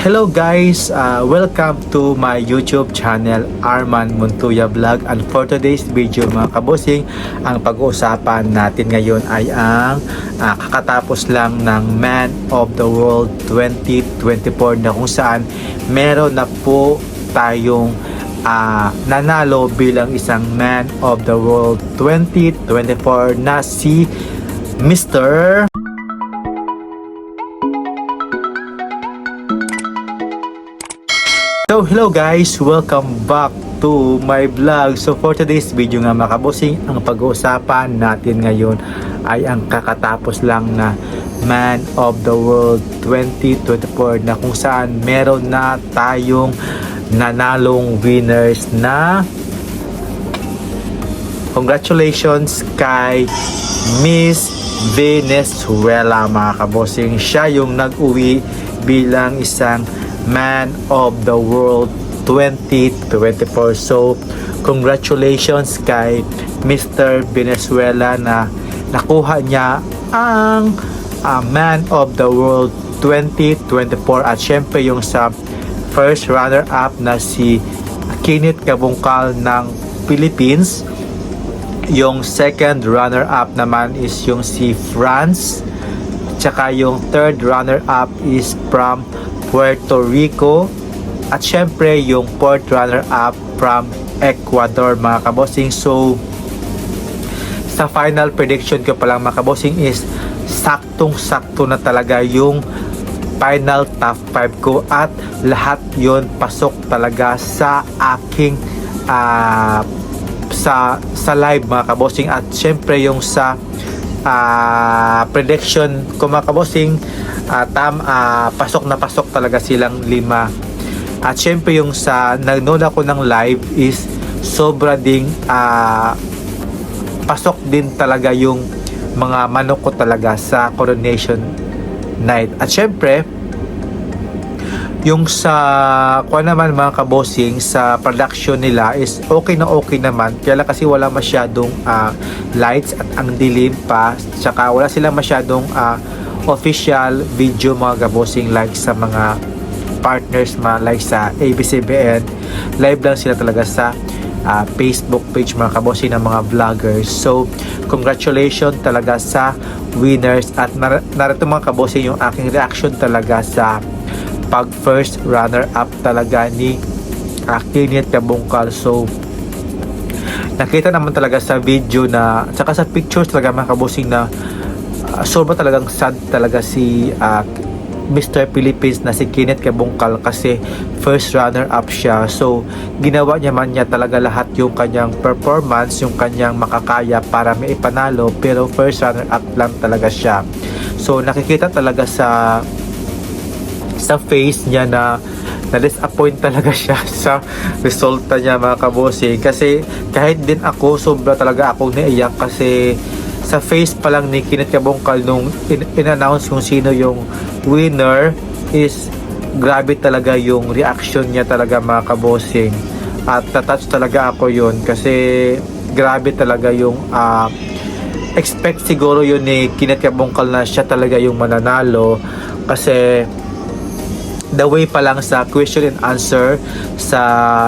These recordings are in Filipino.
Hello guys, uh, welcome to my YouTube channel Arman Montuya Vlog and for today's video mga kabosing ang pag-uusapan natin ngayon ay ang uh, kakatapos lang ng Man of the World 2024 na kung saan meron na po tayong uh, nanalo bilang isang Man of the World 2024 na si Mr. hello guys, welcome back to my vlog. So for today's video nga mga kabosing, ang pag-uusapan natin ngayon ay ang kakatapos lang na Man of the World 2024 na kung saan meron na tayong nanalong winners na congratulations kay Miss Venezuela mga kabosing. Siya yung nag-uwi bilang isang Man of the World 2024. So, congratulations kay Mr. Venezuela na nakuha niya ang ah, Man of the World 2024 at syempre yung sa first runner-up na si Kinit Kabungkal ng Philippines yung second runner-up naman is yung si France tsaka yung third runner-up is from Puerto Rico at syempre yung fourth runner-up from Ecuador mga kabosing so sa final prediction ko pa lang mga kabosing is saktong sakto na talaga yung final top 5 ko at lahat yon pasok talaga sa aking ah, sa sa live mga kabosing at syempre yung sa ah, prediction ko mga kabosing ah, tam ah, pasok na pasok talaga silang lima. At syempre yung sa nagnood ako ng live is sobra ding ah, pasok din talaga yung mga manok ko talaga sa coronation night. At syempre yung sa kuha naman mga kabosing sa production nila is okay na okay naman. Kaya lang kasi wala masyadong ah, lights at ang dilim pa. Tsaka wala silang masyadong ah, official video mga kabosing like sa mga partners mga like sa ABCBN live lang sila talaga sa ah, Facebook page mga kabosing ng mga vloggers. So congratulations talaga sa winners. At nar- narito mga kabosing yung aking reaction talaga sa pag first runner up talaga ni uh, Kinit Kabungkal so nakita naman talaga sa video na saka sa pictures talaga mga kabusing na uh, sobra talagang sad talaga si uh, Mr. Philippines na si Kenneth Kabungkal kasi first runner up siya so ginawa niya man niya talaga lahat yung kanyang performance yung kanyang makakaya para may ipanalo pero first runner up lang talaga siya so nakikita talaga sa sa face niya na na-disappoint talaga siya sa resulta niya mga kabosi kasi kahit din ako sobra talaga akong naiyak kasi sa face pa lang ni Kenneth Kabungkal nung in- in-announce kung sino yung winner is grabe talaga yung reaction niya talaga mga kabosing at natouch talaga ako yun kasi grabe talaga yung ah, expect siguro yun ni Kenneth Kabungkal na siya talaga yung mananalo. Kasi the way pa lang sa question and answer sa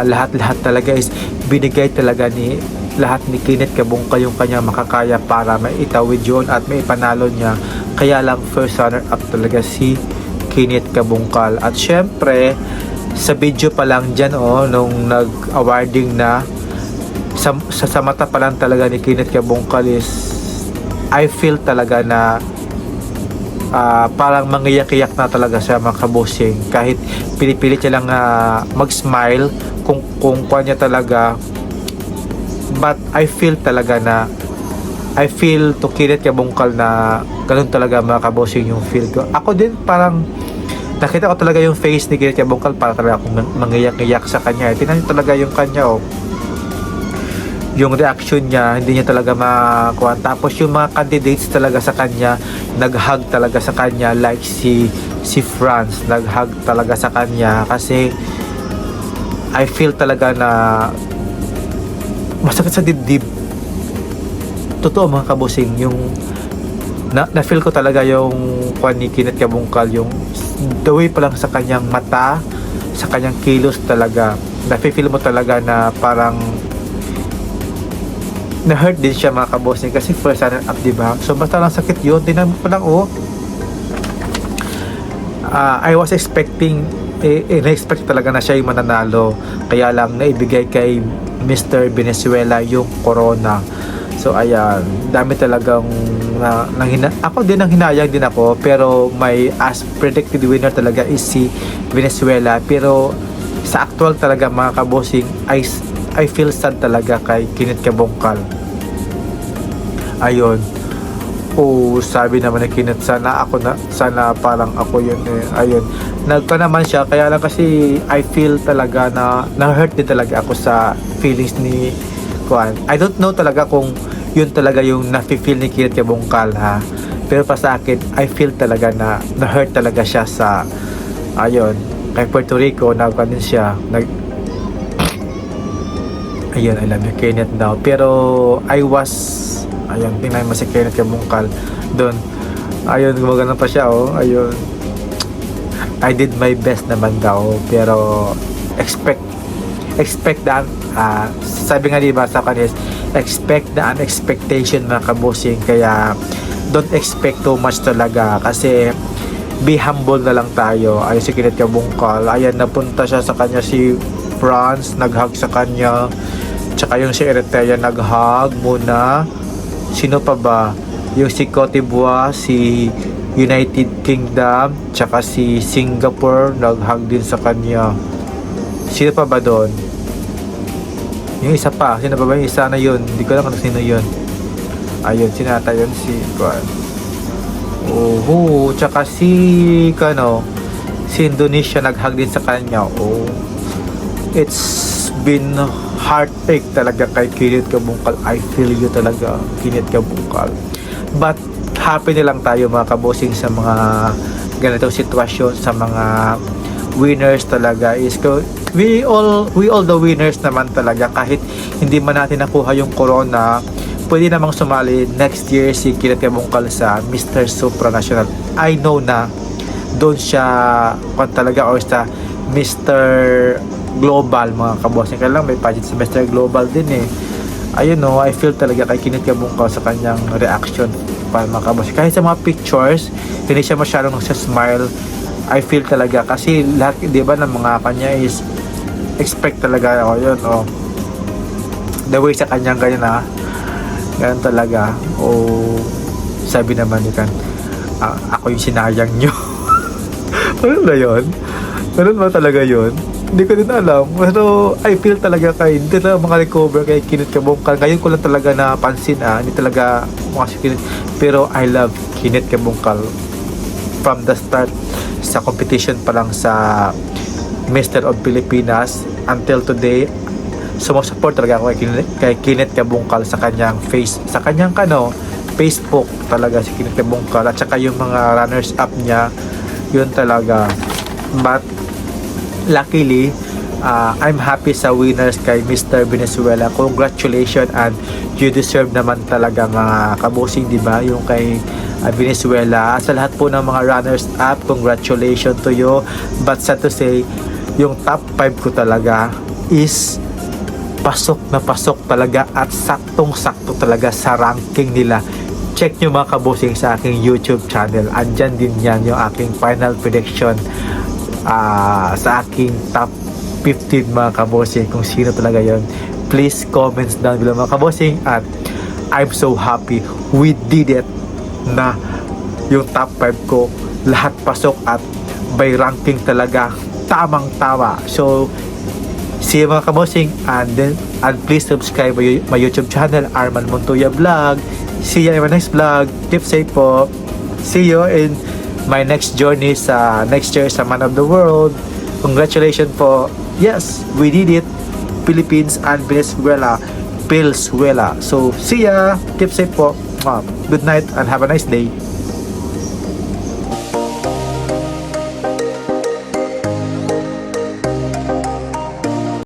lahat-lahat talaga is binigay talaga ni lahat ni Kenneth Kabungka yung kanyang makakaya para maitawid yun at may ipanalo niya. Kaya lang first runner up talaga si Kenneth Kabungkal at syempre sa video pa lang dyan oh nung nag-awarding na sa, sa, sa mata pa lang talaga ni Kenneth Kabungkal is I feel talaga na ah, parang mangiyak-iyak na talaga siya mga kabosing kahit pinipilit niya lang ah, mag-smile kung kung kuha niya talaga but I feel talaga na I feel to Kenneth Kabungkal na ganun talaga mga kabosing yung feel ko. Ako din parang nakita ko talaga yung face ni Kenneth Kabungkal para talaga akong mang- mangiyak-iyak sa kanya. Tinan niyo talaga yung kanya oh. Yung reaction niya, hindi niya talaga makuha. Tapos yung mga candidates talaga sa kanya, nag-hug talaga sa kanya like si si France, nag-hug talaga sa kanya. Kasi I feel talaga na masakit sa dibdib. Totoo mga kabusing, yung na, na feel ko talaga yung kwan ni Kenneth Kabungkal yung the way pa lang sa kanyang mata, sa kanyang kilos talaga, nafe-feel mo talaga na parang na-hurt din siya mga kabossing kasi first runner up, di ba? So, basta lang sakit yun. Tingnan mo pa lang, oh. Ah, I was expecting, eh, eh, na-expect talaga na siya yung mananalo. Kaya lang, naibigay kay Mr. Venezuela yung corona. So, ayan. Dami talagang na, nang hina, ako din ang hinayang din ako pero may as predicted winner talaga is si Venezuela pero sa actual talaga mga kabosing I, I feel sad talaga kay Kinit Kabongkal ayun oh sabi naman ni Kinit sana ako na sana parang ako yun eh ayun. Nagpa naman siya kaya lang kasi I feel talaga na na-hurt din talaga ako sa feelings ni Kuan I don't know talaga kung yun talaga yung nafe-feel ni Kinit Kabongkal ha. Pero pa sa akin I feel talaga na na-hurt talaga siya sa ayun kay Puerto Rico nagkuan din siya nag ayun I love you Kenneth daw. Pero I was ayun tingnan mo si Kenneth Kabungkal. Doon. Ayun gumagana pa siya oh. Ayun. I did my best naman daw pero expect expect the ah, sabi nga diba sa kanya is, expect the unexpectation mga kabusing kaya don't expect too much talaga kasi be humble na lang tayo. Ayun si Kenneth Kabungkal. Ayan napunta siya sa kanya si France naghug sa kanya. Tsaka yung si Eritrea naghug muna sino pa ba? Yung si Cote d'Ivoire si United Kingdom tsaka si Singapore naghug din sa kanya. Sino pa ba doon? Yung isa pa sino pa ba? Yung isa na yun. Hindi ko lang kung sino yun. Ayun sinata yun si Kuan Oo, tsaka si kano si Indonesia naghag din sa kanya. Oh. It's been heartache talaga kay Kinit Kabungkal. I feel you talaga, Kinit Kabungkal. But happy na lang tayo mga kabosing sa mga ganitong sitwasyon sa mga winners talaga is ko we all we all the winners naman talaga kahit hindi man natin nakuha yung corona pwede namang sumali next year si Kinat Kabungkal sa Mr. Supranational. I know na doon siya kung talaga or sa Mr. Global mga kabossing. Kaya lang may sa Mr. Global din eh. Ayun no, I feel talaga kay Kinit Kabungkal sa kanyang reaction para mga kabossing. Kahit sa mga pictures, hindi siya masyadong smile I feel talaga kasi lahat, di ba, ng mga kanya is expect talaga ako yun, oh. The way sa kanyang ganyan ha, Ganun talaga. O sabi naman ni Kan, "Ah, ako yung sinayang nyo. Ganun ba yun? Ganun ba talaga yun? Hindi ko din alam. Pero I feel talaga kay, hindi talaga makarecover kay Kinit Kabungkal. Ngayon ko lang talaga napansin ah, hindi talaga mukha si Kinit. Pero I love Kinit Kabungkal. From the start sa competition pa lang sa Mr. of Pilipinas until today sumusupport talaga ako kay Kinet, kay Kinet Kabungkal sa kanyang face sa kanyang kano Facebook talaga si Kinet Kabungkal at saka yung mga runners up niya yun talaga but luckily uh, I'm happy sa winners kay Mr. Venezuela. Congratulations and you deserve naman talaga mga kabusing di ba? Yung kay uh, Venezuela. Sa lahat po ng mga runners up congratulations to you. But sad to say yung top 5 ko talaga is pasok na pasok talaga at saktong sakto talaga sa ranking nila. Check nyo mga kabusing sa aking YouTube channel. Andyan din yan yung aking final prediction ah, sa aking top 15 mga kabosing kung sino talaga yon please comments down below mga kabosing at I'm so happy we did it na yung top 5 ko lahat pasok at by ranking talaga tamang tama. So see you mga kabosing and then and please subscribe my, my YouTube channel Arman Montoya Vlog. See you in my next vlog. Keep safe po. See you in my next journey sa next year sa Man of the World. Congratulations po. Yes we did it. Philippines and Venezuela Venezuela. So see ya. Keep safe po. Good night and have a nice day